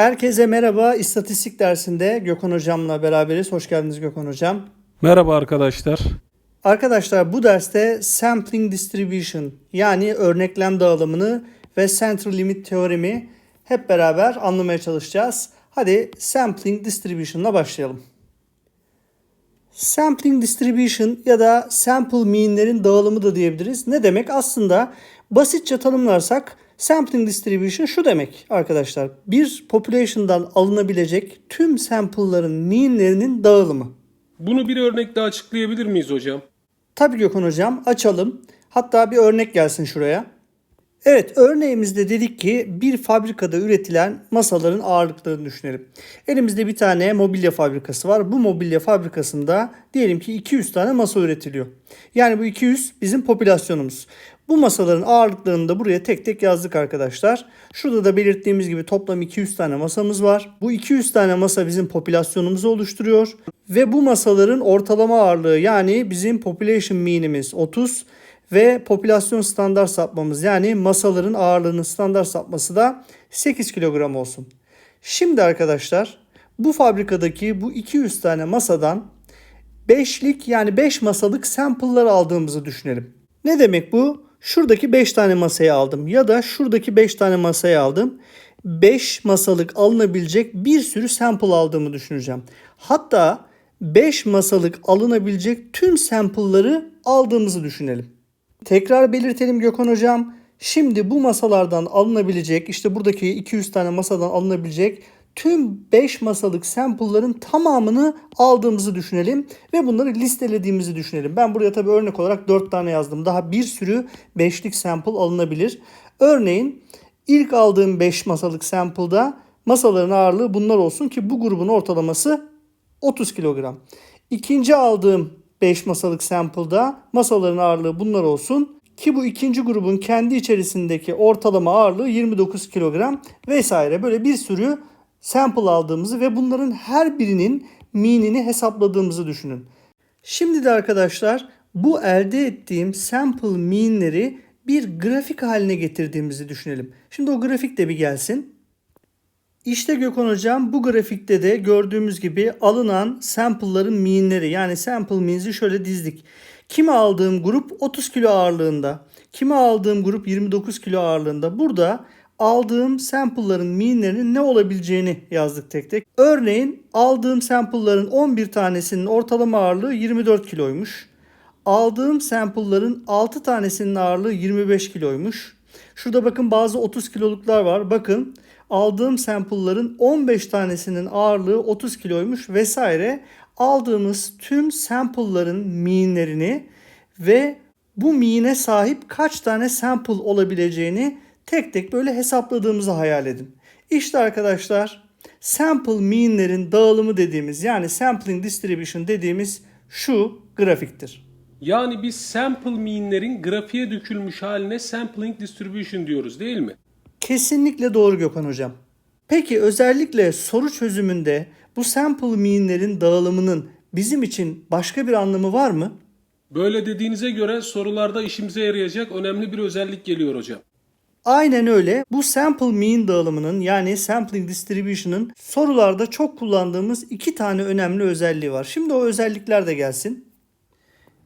Herkese merhaba. İstatistik dersinde Gökhan Hocam'la beraberiz. Hoş geldiniz Gökhan Hocam. Merhaba arkadaşlar. Arkadaşlar bu derste Sampling Distribution yani örneklem dağılımını ve Central Limit teoremi hep beraber anlamaya çalışacağız. Hadi Sampling Distribution'la başlayalım. Sampling Distribution ya da Sample Mean'lerin dağılımı da diyebiliriz. Ne demek? Aslında basitçe tanımlarsak Sampling Distribution şu demek arkadaşlar. Bir population'dan alınabilecek tüm sample'ların mean'lerinin dağılımı. Bunu bir örnekle açıklayabilir miyiz hocam? Tabii Gökhan Hocam açalım. Hatta bir örnek gelsin şuraya. Evet örneğimizde dedik ki bir fabrikada üretilen masaların ağırlıklarını düşünelim. Elimizde bir tane mobilya fabrikası var. Bu mobilya fabrikasında diyelim ki 200 tane masa üretiliyor. Yani bu 200 bizim popülasyonumuz. Bu masaların ağırlıklarını da buraya tek tek yazdık arkadaşlar. Şurada da belirttiğimiz gibi toplam 200 tane masamız var. Bu 200 tane masa bizim popülasyonumuzu oluşturuyor. Ve bu masaların ortalama ağırlığı yani bizim population mean'imiz 30 ve popülasyon standart sapmamız yani masaların ağırlığının standart sapması da 8 kilogram olsun. Şimdi arkadaşlar bu fabrikadaki bu 200 tane masadan 5'lik yani 5 masalık sample'lar aldığımızı düşünelim. Ne demek bu? Şuradaki 5 tane masayı aldım ya da şuradaki 5 tane masayı aldım. 5 masalık alınabilecek bir sürü sample aldığımı düşüneceğim. Hatta 5 masalık alınabilecek tüm sample'ları aldığımızı düşünelim. Tekrar belirtelim Gökhan Hocam. Şimdi bu masalardan alınabilecek işte buradaki 200 tane masadan alınabilecek tüm 5 masalık sample'ların tamamını aldığımızı düşünelim ve bunları listelediğimizi düşünelim. Ben buraya tabii örnek olarak 4 tane yazdım. Daha bir sürü 5'lik sample alınabilir. Örneğin ilk aldığım 5 masalık sample'da masaların ağırlığı bunlar olsun ki bu grubun ortalaması 30 kilogram. İkinci aldığım 5 masalık sample'da masaların ağırlığı bunlar olsun ki bu ikinci grubun kendi içerisindeki ortalama ağırlığı 29 kilogram vesaire böyle bir sürü sample aldığımızı ve bunların her birinin mean'ini hesapladığımızı düşünün. Şimdi de arkadaşlar bu elde ettiğim sample mean'leri bir grafik haline getirdiğimizi düşünelim. Şimdi o grafik de bir gelsin. İşte Gökhan Hocam bu grafikte de gördüğümüz gibi alınan sample'ların mean'leri yani sample means'i şöyle dizdik. Kime aldığım grup 30 kilo ağırlığında. Kime aldığım grup 29 kilo ağırlığında. Burada aldığım sample'ların mean'lerinin ne olabileceğini yazdık tek tek. Örneğin aldığım sample'ların 11 tanesinin ortalama ağırlığı 24 kiloymuş. Aldığım sample'ların 6 tanesinin ağırlığı 25 kiloymuş. Şurada bakın bazı 30 kiloluklar var. Bakın aldığım sample'ların 15 tanesinin ağırlığı 30 kiloymuş vesaire. Aldığımız tüm sample'ların mean'lerini ve bu mean'e sahip kaç tane sample olabileceğini tek tek böyle hesapladığımızı hayal edin. İşte arkadaşlar sample mean'lerin dağılımı dediğimiz yani sampling distribution dediğimiz şu grafiktir. Yani biz sample mean'lerin grafiğe dökülmüş haline sampling distribution diyoruz değil mi? Kesinlikle doğru Gökhan Hocam. Peki özellikle soru çözümünde bu sample mean'lerin dağılımının bizim için başka bir anlamı var mı? Böyle dediğinize göre sorularda işimize yarayacak önemli bir özellik geliyor hocam. Aynen öyle. Bu sample mean dağılımının yani sampling distribution'ın sorularda çok kullandığımız iki tane önemli özelliği var. Şimdi o özellikler de gelsin.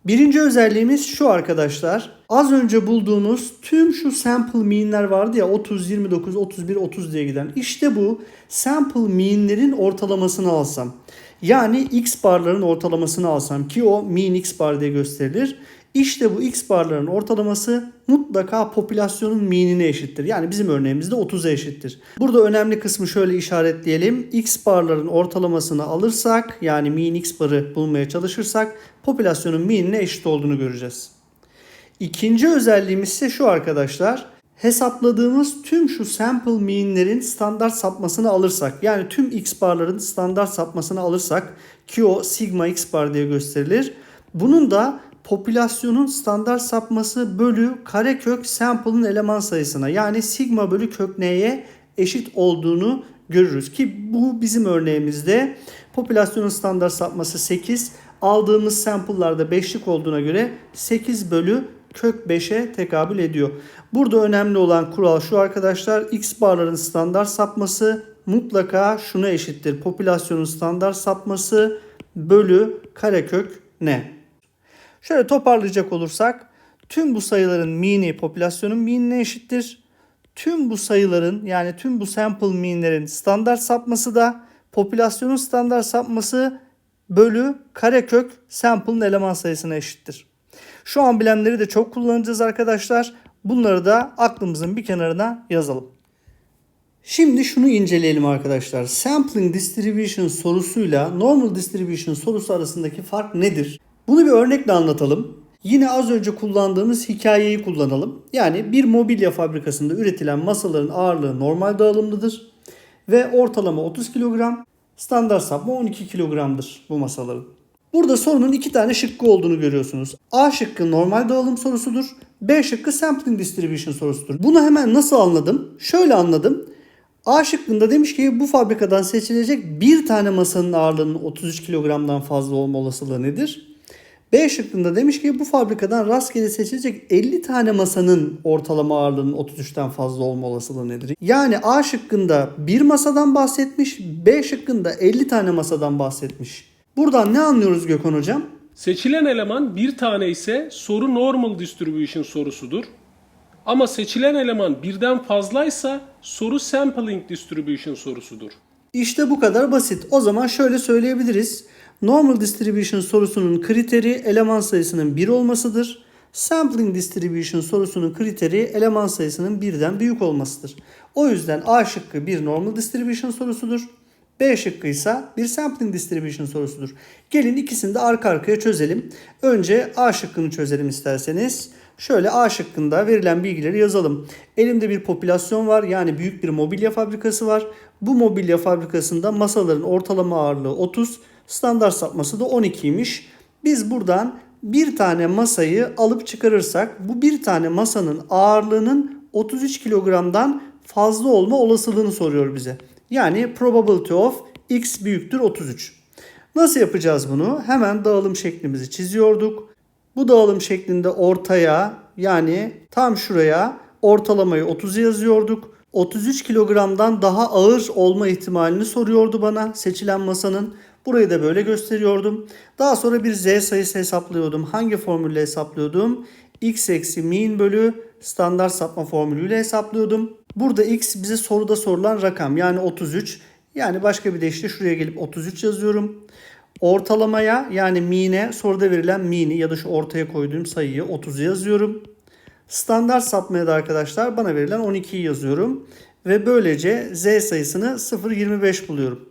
Birinci özelliğimiz şu arkadaşlar. Az önce bulduğumuz tüm şu sample mean'ler vardı ya 30, 29, 31, 30 diye giden. İşte bu sample mean'lerin ortalamasını alsam. Yani x barların ortalamasını alsam ki o mean x bar diye gösterilir. İşte bu x barların ortalaması mutlaka popülasyonun mean'ine eşittir. Yani bizim örneğimizde 30'a eşittir. Burada önemli kısmı şöyle işaretleyelim. x barların ortalamasını alırsak yani mean x barı bulmaya çalışırsak popülasyonun mean'ine eşit olduğunu göreceğiz. İkinci özelliğimiz ise şu arkadaşlar. Hesapladığımız tüm şu sample mean'lerin standart sapmasını alırsak yani tüm x barların standart sapmasını alırsak ki o sigma x bar diye gösterilir. Bunun da popülasyonun standart sapması bölü karekök sample'ın eleman sayısına yani sigma bölü kök n'ye eşit olduğunu görürüz. Ki bu bizim örneğimizde popülasyonun standart sapması 8. Aldığımız sample'larda 5'lik olduğuna göre 8 bölü kök 5'e tekabül ediyor. Burada önemli olan kural şu arkadaşlar. X barların standart sapması mutlaka şuna eşittir. Popülasyonun standart sapması bölü karekök ne? Şöyle toparlayacak olursak tüm bu sayıların mean'i popülasyonun mean'ine eşittir. Tüm bu sayıların yani tüm bu sample mean'lerin standart sapması da popülasyonun standart sapması bölü karekök sample'ın eleman sayısına eşittir. Şu amblemleri de çok kullanacağız arkadaşlar. Bunları da aklımızın bir kenarına yazalım. Şimdi şunu inceleyelim arkadaşlar. Sampling distribution sorusuyla normal distribution sorusu arasındaki fark nedir? Bunu bir örnekle anlatalım. Yine az önce kullandığımız hikayeyi kullanalım. Yani bir mobilya fabrikasında üretilen masaların ağırlığı normal dağılımlıdır ve ortalama 30 kilogram, standart sapma 12 kilogramdır bu masaların. Burada sorunun iki tane şıkkı olduğunu görüyorsunuz. A şıkkı normal dağılım sorusudur. B şıkkı sampling distribution sorusudur. Bunu hemen nasıl anladım? Şöyle anladım. A şıkkında demiş ki bu fabrikadan seçilecek bir tane masanın ağırlığının 33 kilogramdan fazla olma olasılığı nedir? B şıkkında demiş ki bu fabrikadan rastgele seçilecek 50 tane masanın ortalama ağırlığının 33'ten fazla olma olasılığı nedir? Yani A şıkkında bir masadan bahsetmiş, B şıkkında 50 tane masadan bahsetmiş. Buradan ne anlıyoruz Gökhan Hocam? Seçilen eleman bir tane ise soru normal distribution sorusudur. Ama seçilen eleman birden fazlaysa soru sampling distribution sorusudur. İşte bu kadar basit. O zaman şöyle söyleyebiliriz. Normal distribution sorusunun kriteri eleman sayısının 1 olmasıdır. Sampling distribution sorusunun kriteri eleman sayısının birden büyük olmasıdır. O yüzden A şıkkı bir normal distribution sorusudur. B şıkkı ise bir sampling distribution sorusudur. Gelin ikisini de arka arkaya çözelim. Önce A şıkkını çözelim isterseniz. Şöyle A şıkkında verilen bilgileri yazalım. Elimde bir popülasyon var yani büyük bir mobilya fabrikası var. Bu mobilya fabrikasında masaların ortalama ağırlığı 30, standart sapması da 12'ymiş. Biz buradan bir tane masayı alıp çıkarırsak bu bir tane masanın ağırlığının 33 kilogramdan fazla olma olasılığını soruyor bize. Yani probability of x büyüktür 33. Nasıl yapacağız bunu? Hemen dağılım şeklimizi çiziyorduk. Bu dağılım şeklinde ortaya yani tam şuraya ortalamayı 30 yazıyorduk. 33 kilogramdan daha ağır olma ihtimalini soruyordu bana seçilen masanın. Burayı da böyle gösteriyordum. Daha sonra bir z sayısı hesaplıyordum. Hangi formülle hesaplıyordum? x eksi mean bölü standart sapma formülüyle hesaplıyordum. Burada x bize soruda sorulan rakam yani 33. Yani başka bir deyişle şuraya gelip 33 yazıyorum. Ortalamaya yani mean'e soruda verilen mean'i ya da şu ortaya koyduğum sayıyı 30 yazıyorum. Standart sapmaya da arkadaşlar bana verilen 12'yi yazıyorum. Ve böylece z sayısını 0.25 buluyorum.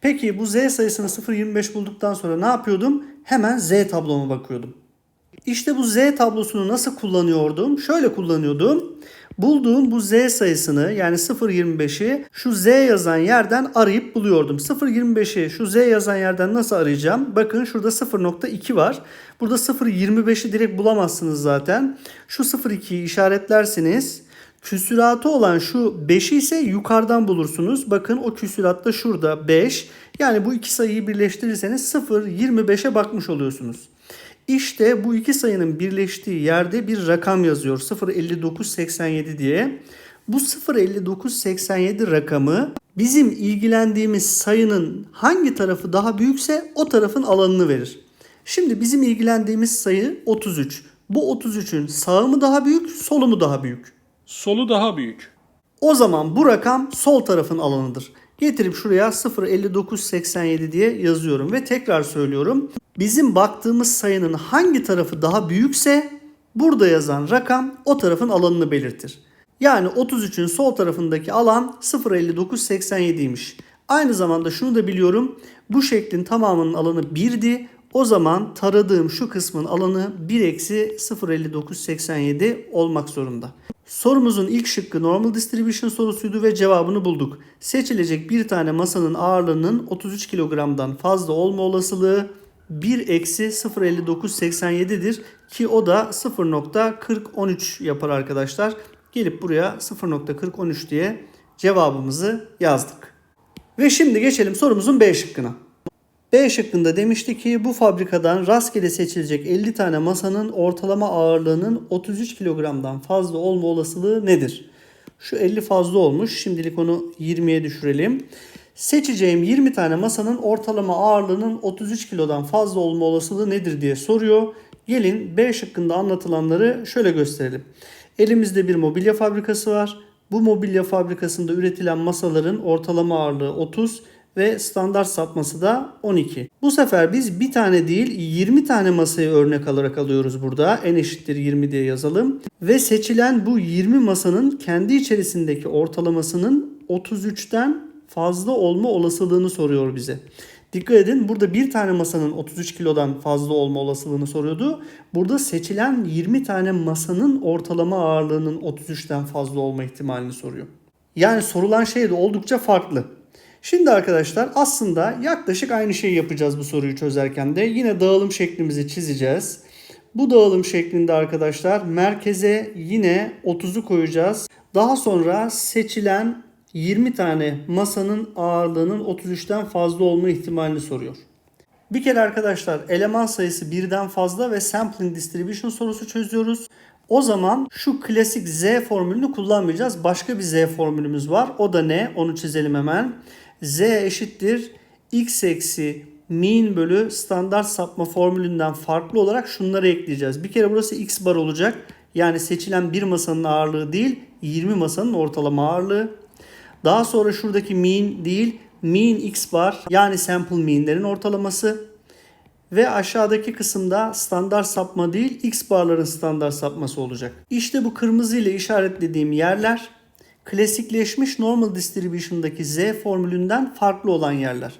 Peki bu z sayısını 0.25 bulduktan sonra ne yapıyordum? Hemen z tabloma bakıyordum. İşte bu z tablosunu nasıl kullanıyordum? Şöyle kullanıyordum. Bulduğum bu z sayısını yani 0.25'i şu z yazan yerden arayıp buluyordum. 0.25'i şu z yazan yerden nasıl arayacağım? Bakın şurada 0.2 var. Burada 0.25'i direkt bulamazsınız zaten. Şu 0.2'yi işaretlersiniz. Küsuratı olan şu 5'i ise yukarıdan bulursunuz. Bakın o küsurat da şurada 5. Yani bu iki sayıyı birleştirirseniz 0.25'e bakmış oluyorsunuz. İşte bu iki sayının birleştiği yerde bir rakam yazıyor 05987 diye. Bu 05987 rakamı bizim ilgilendiğimiz sayının hangi tarafı daha büyükse o tarafın alanını verir. Şimdi bizim ilgilendiğimiz sayı 33. Bu 33'ün sağı mı daha büyük, solu mu daha büyük? Solu daha büyük. O zaman bu rakam sol tarafın alanıdır. Getirip şuraya 05987 diye yazıyorum ve tekrar söylüyorum. Bizim baktığımız sayının hangi tarafı daha büyükse burada yazan rakam o tarafın alanını belirtir. Yani 33'ün sol tarafındaki alan 05987'ymiş. Aynı zamanda şunu da biliyorum. Bu şeklin tamamının alanı 1'di. O zaman taradığım şu kısmın alanı 1 eksi 05987 olmak zorunda. Sorumuzun ilk şıkkı normal distribution sorusuydu ve cevabını bulduk. Seçilecek bir tane masanın ağırlığının 33 kilogramdan fazla olma olasılığı 1 eksi 05987'dir ki o da 0.4013 yapar arkadaşlar. Gelip buraya 0.4013 diye cevabımızı yazdık. Ve şimdi geçelim sorumuzun B şıkkına. B şıkkında demişti ki bu fabrikadan rastgele seçilecek 50 tane masanın ortalama ağırlığının 33 kilogramdan fazla olma olasılığı nedir? Şu 50 fazla olmuş. Şimdilik onu 20'ye düşürelim. Seçeceğim 20 tane masanın ortalama ağırlığının 33 kilodan fazla olma olasılığı nedir diye soruyor. Gelin B şıkkında anlatılanları şöyle gösterelim. Elimizde bir mobilya fabrikası var. Bu mobilya fabrikasında üretilen masaların ortalama ağırlığı 30 ve standart sapması da 12. Bu sefer biz bir tane değil 20 tane masayı örnek alarak alıyoruz burada. N eşittir 20 diye yazalım. Ve seçilen bu 20 masanın kendi içerisindeki ortalamasının 33'ten fazla olma olasılığını soruyor bize. Dikkat edin burada bir tane masanın 33 kilodan fazla olma olasılığını soruyordu. Burada seçilen 20 tane masanın ortalama ağırlığının 33'ten fazla olma ihtimalini soruyor. Yani sorulan şey de oldukça farklı. Şimdi arkadaşlar aslında yaklaşık aynı şeyi yapacağız bu soruyu çözerken de. Yine dağılım şeklimizi çizeceğiz. Bu dağılım şeklinde arkadaşlar merkeze yine 30'u koyacağız. Daha sonra seçilen 20 tane masanın ağırlığının 33'ten fazla olma ihtimalini soruyor. Bir kere arkadaşlar eleman sayısı birden fazla ve sampling distribution sorusu çözüyoruz. O zaman şu klasik z formülünü kullanmayacağız. Başka bir z formülümüz var. O da ne? Onu çizelim hemen. Z eşittir x eksi mean bölü standart sapma formülünden farklı olarak şunları ekleyeceğiz. Bir kere burası x bar olacak. Yani seçilen bir masanın ağırlığı değil 20 masanın ortalama ağırlığı. Daha sonra şuradaki mean değil mean x bar yani sample mean'lerin ortalaması. Ve aşağıdaki kısımda standart sapma değil x barların standart sapması olacak. İşte bu kırmızı ile işaretlediğim yerler klasikleşmiş normal distribution'daki z formülünden farklı olan yerler.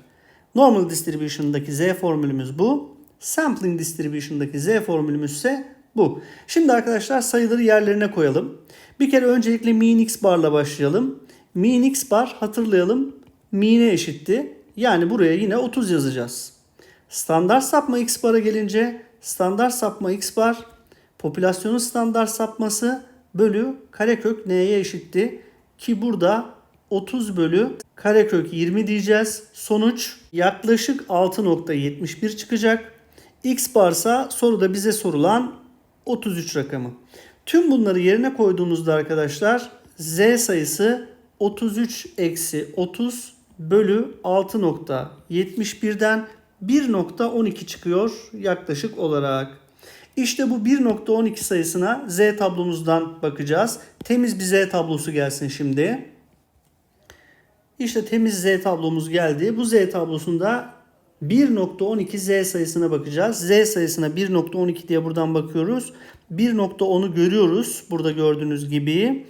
Normal distribution'daki z formülümüz bu. Sampling distribution'daki z formülümüz ise bu. Şimdi arkadaşlar sayıları yerlerine koyalım. Bir kere öncelikle mean x barla başlayalım. Mean x bar hatırlayalım mean'e eşitti. Yani buraya yine 30 yazacağız. Standart sapma x bara gelince standart sapma x bar popülasyonun standart sapması bölü karekök n'ye eşitti. Ki burada 30 bölü karekök 20 diyeceğiz. Sonuç yaklaşık 6.71 çıkacak. X barsa soruda bize sorulan 33 rakamı. Tüm bunları yerine koyduğumuzda arkadaşlar z sayısı 33 eksi 30 bölü 6.71'den 1.12 çıkıyor yaklaşık olarak. İşte bu 1.12 sayısına z tablomuzdan bakacağız. Temiz bir z tablosu gelsin şimdi. İşte temiz z tablomuz geldi. Bu z tablosunda 1.12 z sayısına bakacağız. Z sayısına 1.12 diye buradan bakıyoruz. 1.10'u görüyoruz burada gördüğünüz gibi.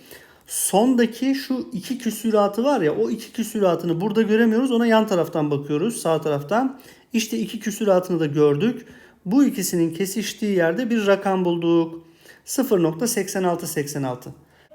Sondaki şu iki küsüratı var ya o iki küsüratını burada göremiyoruz. Ona yan taraftan bakıyoruz sağ taraftan. İşte iki küsüratını da gördük. Bu ikisinin kesiştiği yerde bir rakam bulduk. 0.8686.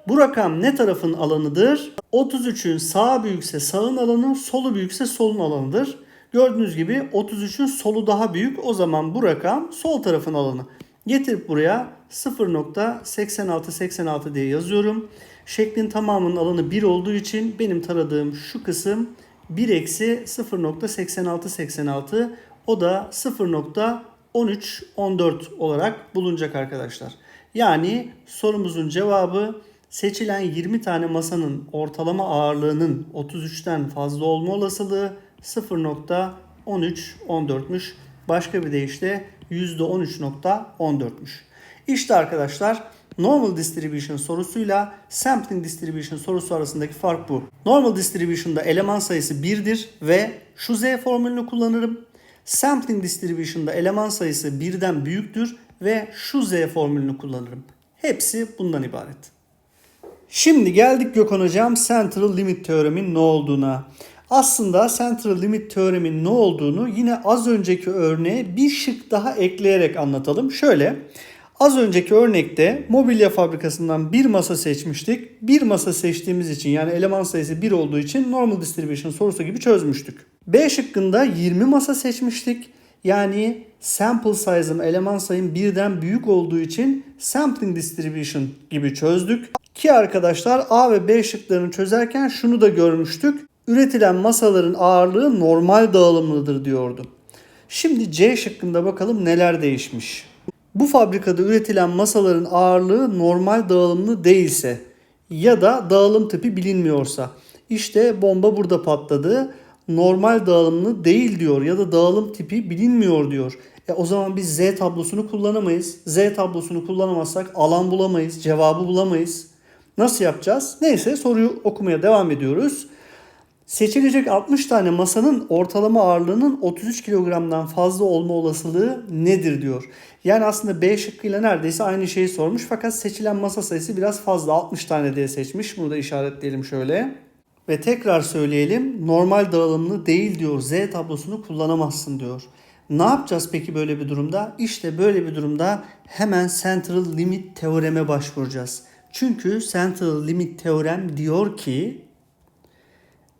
Bu rakam ne tarafın alanıdır? 33'ün sağı büyükse sağın alanı, solu büyükse solun alanıdır. Gördüğünüz gibi 33'ün solu daha büyük. O zaman bu rakam sol tarafın alanı. Getirip buraya 0.8686 diye yazıyorum. Şeklin tamamının alanı 1 olduğu için benim taradığım şu kısım 1 eksi 0.8686 o da 0.1314 olarak bulunacak arkadaşlar. Yani sorumuzun cevabı seçilen 20 tane masanın ortalama ağırlığının 33'ten fazla olma olasılığı 0.1314'müş. Başka bir deyişle %13.14'müş. İşte arkadaşlar Normal distribution sorusuyla sampling distribution sorusu arasındaki fark bu. Normal distribution'da eleman sayısı 1'dir ve şu z formülünü kullanırım. Sampling distribution'da eleman sayısı 1'den büyüktür ve şu z formülünü kullanırım. Hepsi bundan ibaret. Şimdi geldik Gökhan Hocam Central Limit teoremin ne olduğuna. Aslında Central Limit teoremin ne olduğunu yine az önceki örneğe bir şık daha ekleyerek anlatalım. Şöyle Az önceki örnekte mobilya fabrikasından bir masa seçmiştik. Bir masa seçtiğimiz için yani eleman sayısı 1 olduğu için normal distribution sorusu gibi çözmüştük. B şıkkında 20 masa seçmiştik. Yani sample size'ım eleman sayım birden büyük olduğu için sampling distribution gibi çözdük. Ki arkadaşlar A ve B şıklarını çözerken şunu da görmüştük. Üretilen masaların ağırlığı normal dağılımlıdır diyordu. Şimdi C şıkkında bakalım neler değişmiş. Bu fabrikada üretilen masaların ağırlığı normal dağılımlı değilse ya da dağılım tipi bilinmiyorsa. İşte bomba burada patladı. Normal dağılımlı değil diyor ya da dağılım tipi bilinmiyor diyor. E o zaman biz Z tablosunu kullanamayız. Z tablosunu kullanamazsak alan bulamayız, cevabı bulamayız. Nasıl yapacağız? Neyse soruyu okumaya devam ediyoruz. Seçilecek 60 tane masanın ortalama ağırlığının 33 kilogramdan fazla olma olasılığı nedir diyor. Yani aslında B şıkkıyla neredeyse aynı şeyi sormuş fakat seçilen masa sayısı biraz fazla 60 tane diye seçmiş. Bunu da işaretleyelim şöyle. Ve tekrar söyleyelim normal dağılımlı değil diyor Z tablosunu kullanamazsın diyor. Ne yapacağız peki böyle bir durumda? İşte böyle bir durumda hemen central limit teoreme başvuracağız. Çünkü central limit teorem diyor ki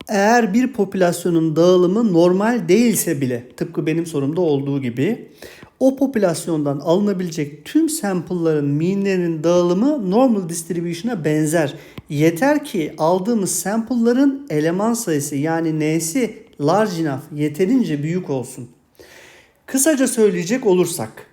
eğer bir popülasyonun dağılımı normal değilse bile tıpkı benim sorumda olduğu gibi o popülasyondan alınabilecek tüm sample'ların meanlerinin dağılımı normal distribution'a benzer. Yeter ki aldığımız sample'ların eleman sayısı yani n'si large enough yeterince büyük olsun. Kısaca söyleyecek olursak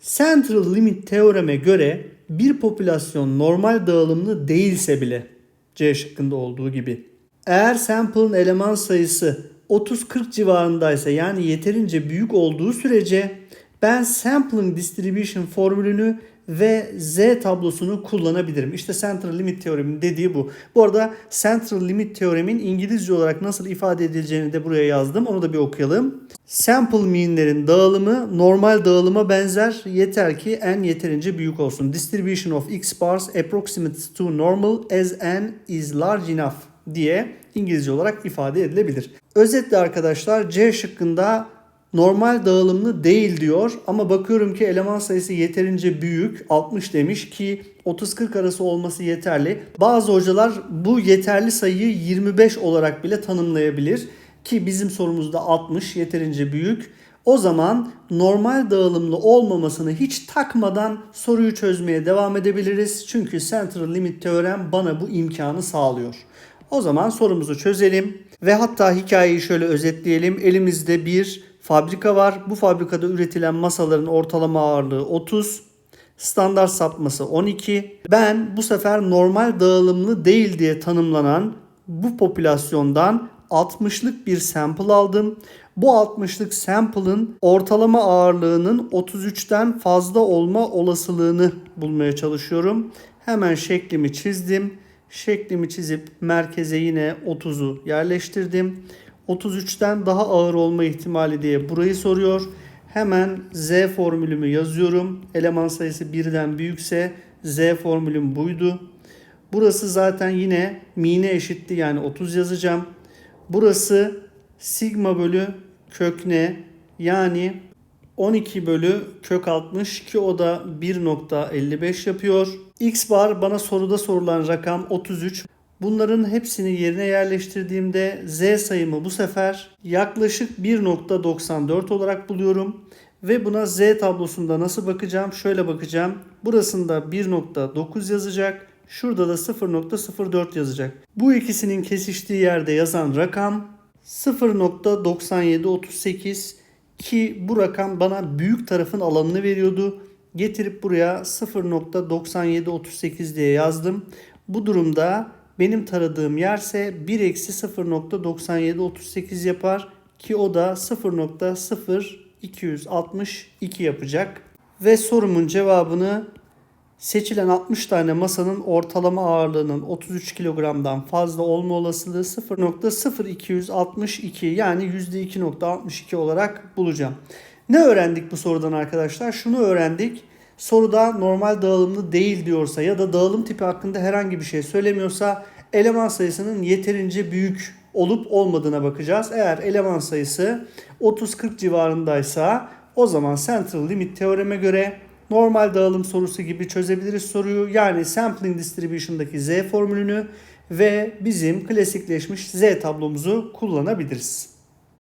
Central Limit teoreme göre bir popülasyon normal dağılımlı değilse bile C şıkkında olduğu gibi eğer sample'ın eleman sayısı 30-40 civarındaysa yani yeterince büyük olduğu sürece ben sampling distribution formülünü ve Z tablosunu kullanabilirim. İşte central limit teoremin dediği bu. Bu arada central limit teoremin İngilizce olarak nasıl ifade edileceğini de buraya yazdım. Onu da bir okuyalım. Sample mean'lerin dağılımı normal dağılıma benzer. Yeter ki n yeterince büyük olsun. Distribution of x bars approximates to normal as n is large enough diye İngilizce olarak ifade edilebilir. Özetle arkadaşlar C şıkkında normal dağılımlı değil diyor ama bakıyorum ki eleman sayısı yeterince büyük 60 demiş ki 30-40 arası olması yeterli. Bazı hocalar bu yeterli sayıyı 25 olarak bile tanımlayabilir ki bizim sorumuzda 60 yeterince büyük. O zaman normal dağılımlı olmamasını hiç takmadan soruyu çözmeye devam edebiliriz. Çünkü central limit teorem bana bu imkanı sağlıyor. O zaman sorumuzu çözelim ve hatta hikayeyi şöyle özetleyelim. Elimizde bir fabrika var. Bu fabrikada üretilen masaların ortalama ağırlığı 30. Standart sapması 12. Ben bu sefer normal dağılımlı değil diye tanımlanan bu popülasyondan 60'lık bir sample aldım. Bu 60'lık sample'ın ortalama ağırlığının 33'ten fazla olma olasılığını bulmaya çalışıyorum. Hemen şeklimi çizdim. Şeklimi çizip merkeze yine 30'u yerleştirdim. 33'ten daha ağır olma ihtimali diye burayı soruyor. Hemen Z formülümü yazıyorum. Eleman sayısı birden büyükse Z formülüm buydu. Burası zaten yine mine eşitti yani 30 yazacağım. Burası sigma bölü kök ne yani 12 bölü kök 60 ki o da 1.55 yapıyor. X bar bana soruda sorulan rakam 33. Bunların hepsini yerine yerleştirdiğimde Z sayımı bu sefer yaklaşık 1.94 olarak buluyorum. Ve buna Z tablosunda nasıl bakacağım? Şöyle bakacağım. Burasında 1.9 yazacak. Şurada da 0.04 yazacak. Bu ikisinin kesiştiği yerde yazan rakam 0.9738 ki bu rakam bana büyük tarafın alanını veriyordu. Getirip buraya 0.9738 diye yazdım. Bu durumda benim taradığım yerse 1 eksi 0.9738 yapar ki o da 0.0262 yapacak. Ve sorumun cevabını seçilen 60 tane masanın ortalama ağırlığının 33 kilogramdan fazla olma olasılığı 0.0262 yani %2.62 olarak bulacağım. Ne öğrendik bu sorudan arkadaşlar? Şunu öğrendik. Soruda normal dağılımlı değil diyorsa ya da dağılım tipi hakkında herhangi bir şey söylemiyorsa eleman sayısının yeterince büyük olup olmadığına bakacağız. Eğer eleman sayısı 30-40 civarındaysa o zaman central limit teoreme göre normal dağılım sorusu gibi çözebiliriz soruyu. Yani sampling distribution'daki z formülünü ve bizim klasikleşmiş z tablomuzu kullanabiliriz.